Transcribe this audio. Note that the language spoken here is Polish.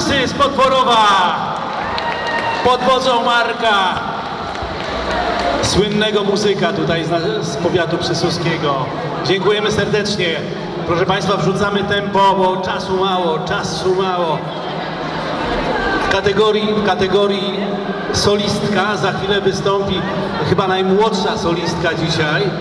z Potworowa pod wodzą Marka, słynnego muzyka tutaj z, z powiatu przysuskiego. Dziękujemy serdecznie. Proszę Państwa, wrzucamy tempo, bo czasu mało, czasu mało. W kategorii, w kategorii solistka za chwilę wystąpi chyba najmłodsza solistka dzisiaj.